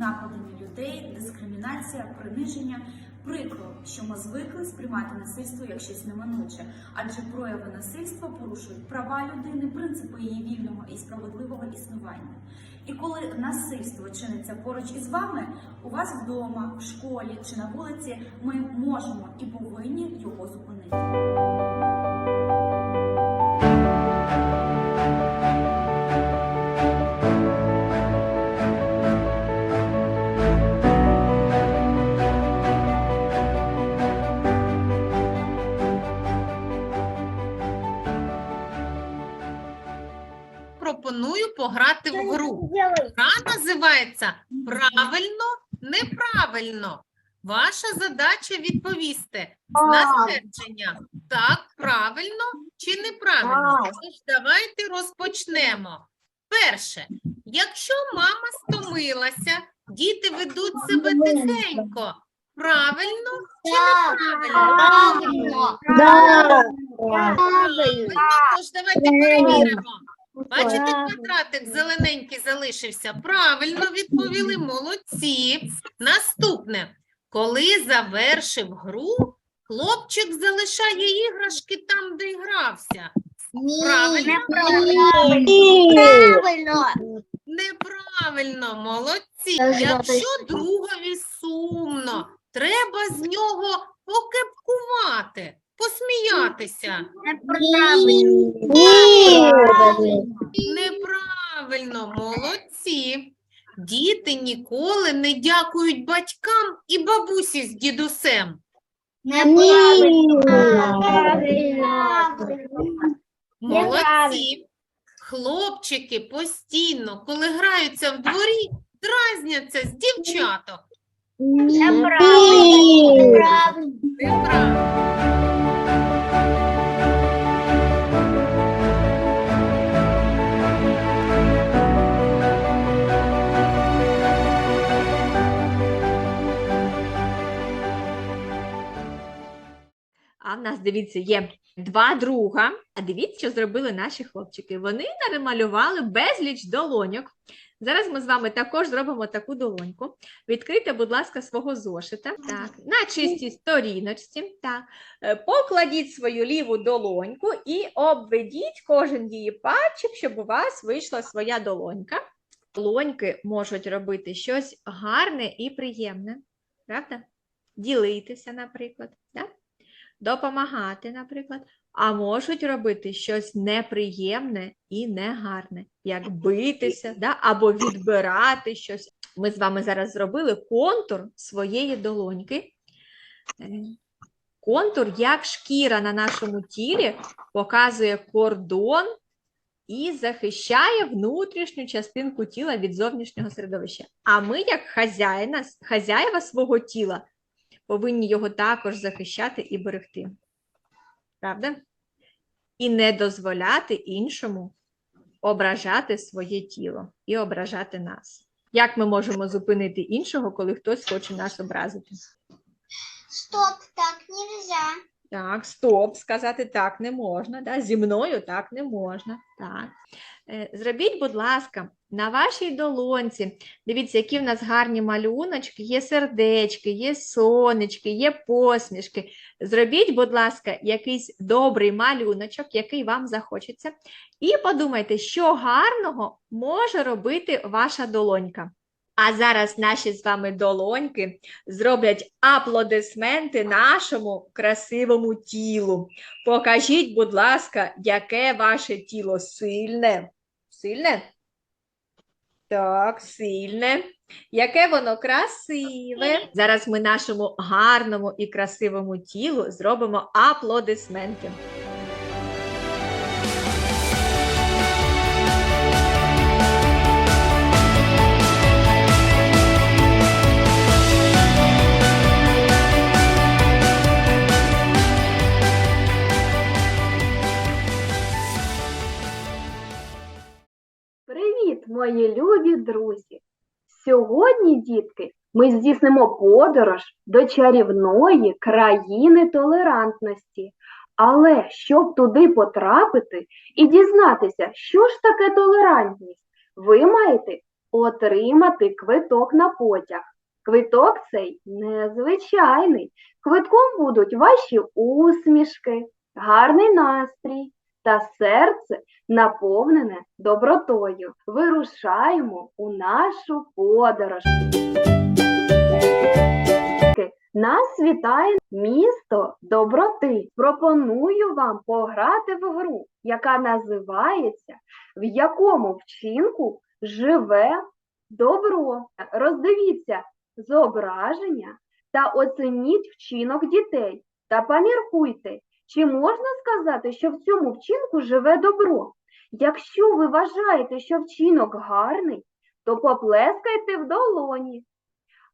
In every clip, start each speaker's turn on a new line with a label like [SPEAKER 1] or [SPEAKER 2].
[SPEAKER 1] напади на людей, дискримінація, приниження. Прикро, що ми звикли сприймати насильство як щось неминуче, адже прояви насильства порушують права людини, принципи її вільного і справедливого існування. І коли насильство чиниться поруч із вами, у вас вдома, в школі чи на вулиці, ми можемо і повинні його зупинити.
[SPEAKER 2] Пограти в гру. Гра називається Правильно, неправильно. Ваша задача відповісти на ствердження так, правильно чи неправильно. Тож давайте розпочнемо. Перше, якщо мама стомилася, діти ведуть себе тихенько. Правильно чи неправильно? Правильно. Тож давайте перевіримо. Бачите, квадратик зелененький залишився. Правильно відповіли, молодці. Наступне. Коли завершив гру, хлопчик залишає іграшки там, де грався. Правильно?
[SPEAKER 3] Правильно.
[SPEAKER 2] Неправильно, молодці. Якщо другові сумно, треба з нього покепкувати, посміятися. Неправильно, молодці. Діти ніколи не дякують батькам і бабусі з дідусем. Молодці. Хлопчики постійно, коли граються в дворі, дразняться з дівчаток. Неправильно.
[SPEAKER 4] А в нас, дивіться, є два друга. А дивіться, що зробили наші хлопчики. Вони намалювали безліч долоньок. Зараз ми з вами також зробимо таку долоньку. Відкрийте, будь ласка, свого зошита. Так, на чистій сторіночці. Так. Е, Покладіть свою ліву долоньку і обведіть кожен її пальчик, щоб у вас вийшла своя долонька. Долоньки можуть робити щось гарне і приємне. Правда? Ділитися, наприклад. Так? Допомагати, наприклад, а можуть робити щось неприємне і негарне, як битися, да? або відбирати щось. Ми з вами зараз зробили контур своєї долоньки. Е, Контур, як шкіра на нашому тілі, показує кордон і захищає внутрішню частинку тіла від зовнішнього середовища. А ми, як хазяїна, хазяїва свого тіла, повинні його також захищати і берегти. Правда? І не дозволяти іншому ображати своє тіло і ображати нас. Як ми можемо зупинити іншого, коли хтось хоче нас образити?
[SPEAKER 3] Стоп, так нельзя.
[SPEAKER 4] Так, стоп, сказати так не можна. Да? Зі мною так не можна. Так. Е, Зробіть, будь ласка, на вашій долонці. Дивіться, які в нас гарні малюночки, є сердечки, є сонечки, є посмішки. Зробіть, будь ласка, якийсь добрий малюночок, який вам захочеться. І подумайте, що гарного може робити ваша долонька. А зараз наші з вами долоньки зроблять аплодисменти нашому красивому тілу. Покажіть, будь ласка, яке ваше тіло сильне. Сильне? Так, сильне. Яке воно красиве. Зараз ми нашому гарному і красивому тілу зробимо аплодисменти.
[SPEAKER 5] Мої любі друзі! Сьогодні, дітки, ми здійснимо подорож до чарівної країни толерантності. Але щоб туди потрапити і дізнатися, що ж таке толерантність, ви маєте отримати квиток на потяг. Квиток цей незвичайний. Квитком будуть ваші усмішки, гарний настрій та серце наповнене добротою. Вирушаємо у нашу подорож. Нас вітає місто доброти. Пропоную вам пограти в гру, яка називається В якому вчинку живе добро. Роздивіться зображення та оцініть вчинок дітей. Та поміркуйте, чи можна сказати, що в цьому вчинку живе добро? Якщо ви вважаєте, що вчинок гарний, то поплескайте в долоні.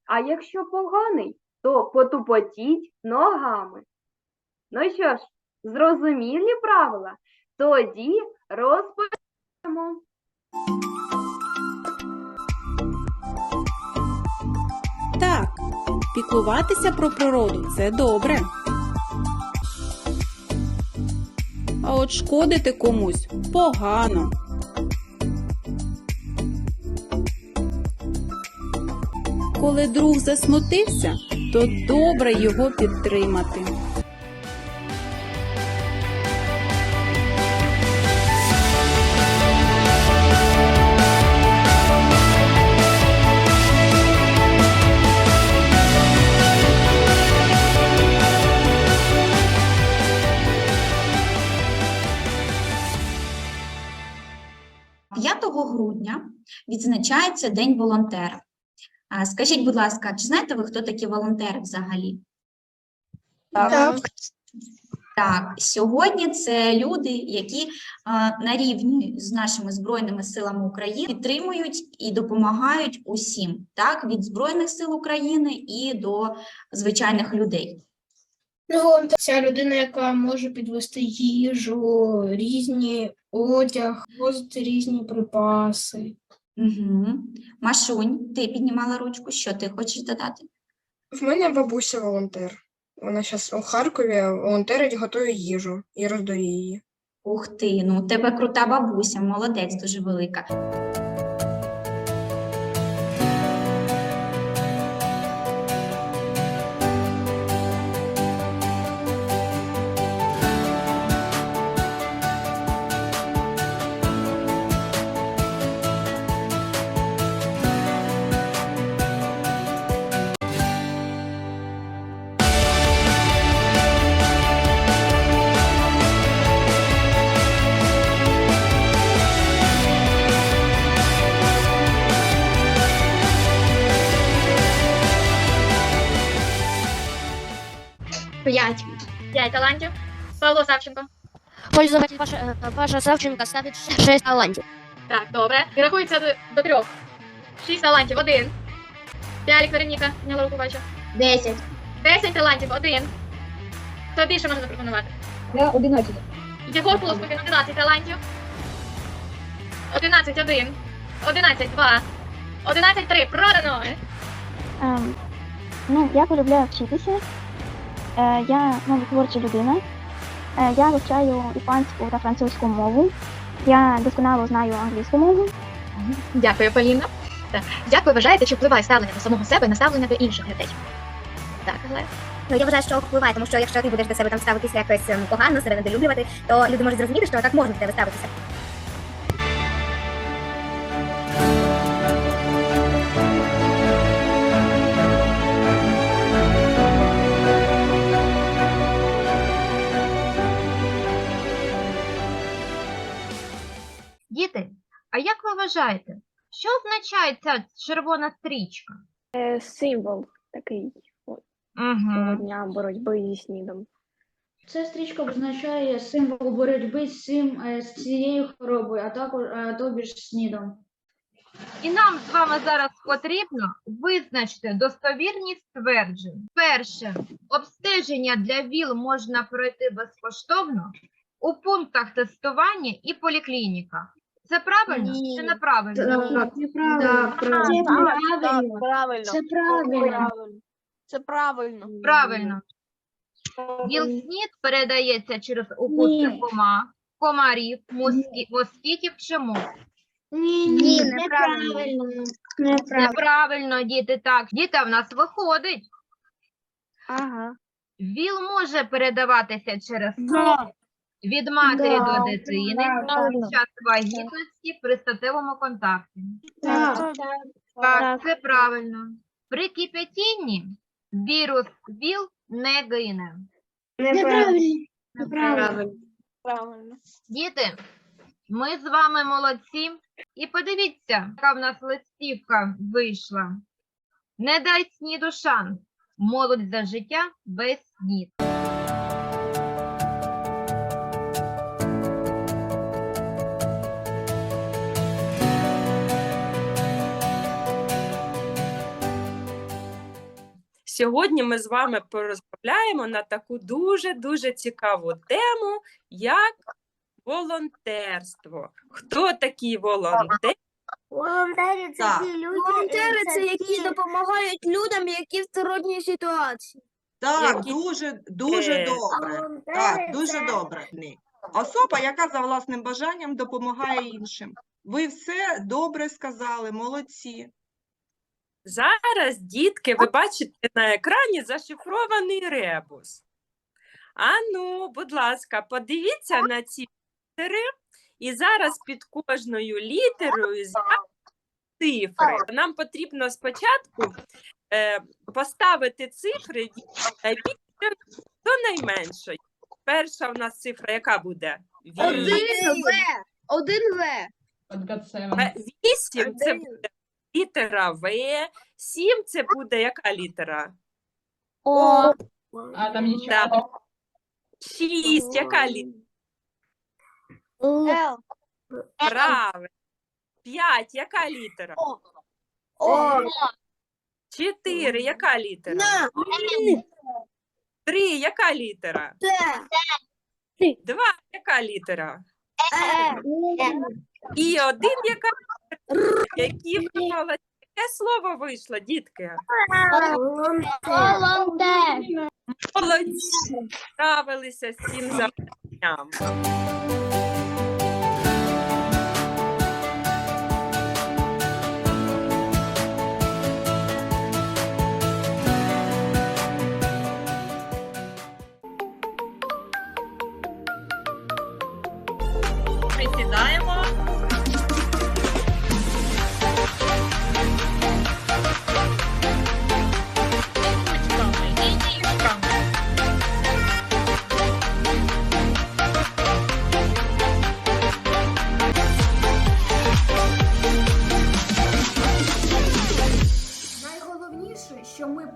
[SPEAKER 5] А якщо поганий, то потупотіть ногами. Ну що ж, зрозумілі правила? Тоді розпочнемо.
[SPEAKER 6] Так, піклуватися про природу це добре. А от шкодити комусь погано. Коли друг засмутився, то добре його підтримати.
[SPEAKER 1] – відзначається День волонтера. Скажіть, будь ласка, чи знаєте ви, хто такі волонтери взагалі?
[SPEAKER 3] Так.
[SPEAKER 1] Так, сьогодні це люди, які а, на рівні з нашими збройними силами України підтримують і допомагають усім, так від збройних сил України і до звичайних людей.
[SPEAKER 7] Ну, це людина, яка може підвести їжу, різні одяг, возити різні припаси.
[SPEAKER 1] Угу. Машунь, ти піднімала ручку. Що ти хочеш додати?
[SPEAKER 7] В мене бабуся волонтер. Вона зараз у Харкові волонтерить, готує їжу і роздає її.
[SPEAKER 1] Ух ти, ну у тебе крута бабуся, молодець, дуже велика.
[SPEAKER 8] 5 талантів. Павло Савченко.
[SPEAKER 9] Пользователь Паша, е, ваша Савченко ставить 6 талантів.
[SPEAKER 8] Так, добре. І рахується до, до трьох. 6 талантів. Один. П'ялік Вероніка. Зняла руку бачу.
[SPEAKER 9] 10.
[SPEAKER 8] 10 талантів. Один. Хто більше може запропонувати?
[SPEAKER 5] Я 11.
[SPEAKER 8] Єгор Полоскопін 11 талантів. 11 1. 11 2. 11 3. Продано.
[SPEAKER 10] Ем, ну, я полюбляю вчитися. Е, я ну, творча людина. Е, я вивчаю іспанську та французьку мову. Я досконало знаю англійську мову.
[SPEAKER 8] Дякую, Поліна. Так. Як ви вважаєте, чи впливає ставлення до самого себе на ставлення до інших людей? Так, але
[SPEAKER 9] Ну, я вважаю, що впливає, тому що якщо ти будеш до себе там ставитися якось ем, погано, себе недолюблювати, то люди можуть зрозуміти, що так можна до тебе ставитися.
[SPEAKER 2] Вважаєте, що означає ця червона стрічка?
[SPEAKER 10] Символ такий
[SPEAKER 2] Угу.
[SPEAKER 10] дня боротьби зі снідом.
[SPEAKER 11] Ця стрічка означає символ боротьби з цим е, з цією хворобою, а також е, тобі ж снідом.
[SPEAKER 2] І нам з вами зараз потрібно визначити достовірність тверджень. Перше, обстеження для ВІЛ можна пройти безкоштовно у пунктах тестування і поліклініках. Це правильно чи неправильно?
[SPEAKER 11] Так, правильно.
[SPEAKER 10] Правильно.
[SPEAKER 11] Це правильно.
[SPEAKER 10] Це правильно.
[SPEAKER 2] Правильно. ВІЛ-СНІД передається через укуси
[SPEAKER 11] Ні.
[SPEAKER 2] кома, комарів, москі- москітів чи мух.
[SPEAKER 12] Ні,
[SPEAKER 13] неправильно.
[SPEAKER 14] Неправильно, діти. Так, діти, в нас виходить.
[SPEAKER 12] Ага.
[SPEAKER 14] ВІЛ може передаватися через кров від матері до дитини під час вагітності при статевому контакті. Так, це правильно. При кипятінні вірус ВІЛ не гине.
[SPEAKER 13] Неправильно.
[SPEAKER 3] Правильно.
[SPEAKER 14] Діти, ми з вами молодці. І подивіться, яка в нас листівка вийшла. Не дай сніду шанс. Молодь за життя без снід.
[SPEAKER 15] Сьогодні ми з вами порозмовляємо на таку дуже-дуже цікаву тему, як волонтерство. Хто такі волонтери?
[SPEAKER 12] Волонтери
[SPEAKER 3] це Так.
[SPEAKER 12] ті люди.
[SPEAKER 13] Волонтери це які допомагають людям, які в трудній ситуації.
[SPEAKER 3] Так,
[SPEAKER 15] Які-
[SPEAKER 3] дуже, дуже
[SPEAKER 15] Е,
[SPEAKER 3] добре. Так, дуже добре. Ні. Особа, яка за власним бажанням допомагає іншим. Ви все добре сказали, молодці.
[SPEAKER 15] Зараз, дітки, ви бачите на екрані зашифрований ребус. Ану, будь ласка, подивіться на ці літери, і зараз під кожною літерою цифри. Нам потрібно спочатку е, поставити цифри від найбільшої до найменшої. Перша в нас цифра, яка буде? Вісім.
[SPEAKER 13] Один В.
[SPEAKER 15] Е, Вісім це буде літера В, сім це буде яка літера?
[SPEAKER 13] О.
[SPEAKER 15] А там нічого. Шість, яка літера?
[SPEAKER 12] Л.
[SPEAKER 15] Правильно. П'ять, яка літера?
[SPEAKER 13] О.
[SPEAKER 15] Чотири, яка літера? Три, яка літера? Два, яка літера? І один, яка? Які молодці. Яке слово вийшло, дітки? Молодці. Ставилися з цим завданням.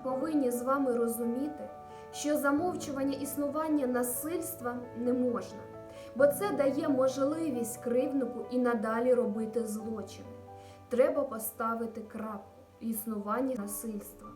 [SPEAKER 5] Повинні з вами розуміти, що замовчування існування насильства не можна, бо це дає можливість кривднику і надалі робити злочини. Треба поставити крапку існування насильства.